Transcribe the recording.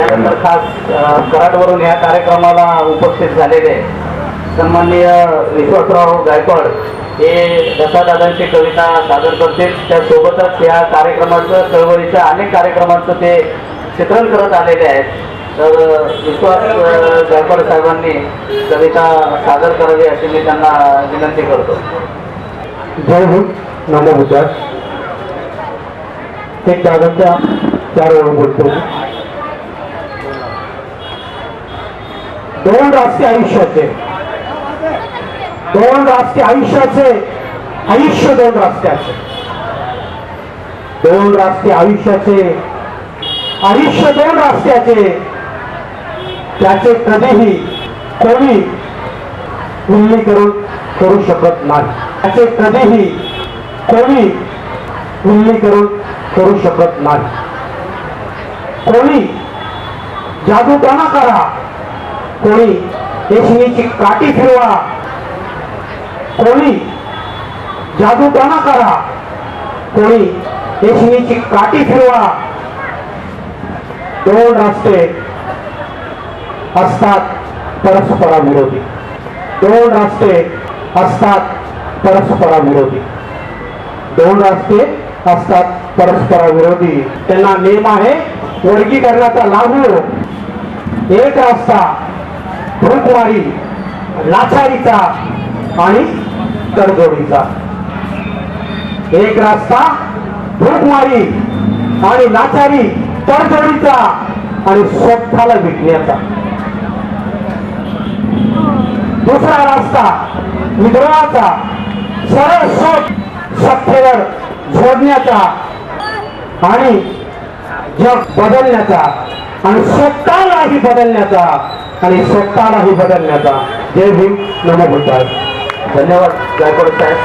खास कराडवरून या कार्यक्रमाला उपस्थित झालेले सन्माननीय विश्वासराव गायकवाड हे दत्तादादांची कविता सादर करतील. त्यासोबतच या कार्यक्रमाचं चळवळीच्या अनेक कार्यक्रमांचं ते चित्रण करत आलेले आहेत. तर विश्वास गायकवाड साहेबांनी कविता सादर करावी अशी मी त्यांना विनंती करतो. जय हिंद. नमो विचार एक दादांच्या चार वेळ बोलतो. दोन रास्ते आयुष्याचे. दोन राष्ट्रीय आयुष्याचे आयुष्य दोन रास्त्याचे दोन रास्ते आयुष्याचे आयुष्य दोन रास्त्याचे त्याचे कधीही कोणी करून करू शकत नाही. त्याचे कधीही कोणी करून करू शकत नाही. कोणी जादूटोणा करा. कोणी रेशमीची काठी फिरवा. कोणी जादूटोणा करा. कोणी रेशमीची काठी फिरवा. दोन रस्ते असतात परस्पराविरोधी. दोन रस्ते असतात परस्पराविरोधी. दोन रस्ते असतात परस्पराविरोधी. त्यांना नेम आहे वर्गीकरणाचा लागू एक रस्ता भूकमारी लाचारीचा आणि तडजोडीचा. एक रस्ता भूकवारी आणि लाचारी तडजोडीचा आणि स्वतःला विकण्याचा दुसरा रस्ता विद्रोहाचा सरळ सोट सत्तेवर झोडण्याचा आणि जग बदलण्याचा आणि स्वतःलाही बदलण्याचा आणि स्वतःलाही बदलण्याचा. जय भीम नमो बुद्धाय. धन्यवाद. गायकवाड साहेब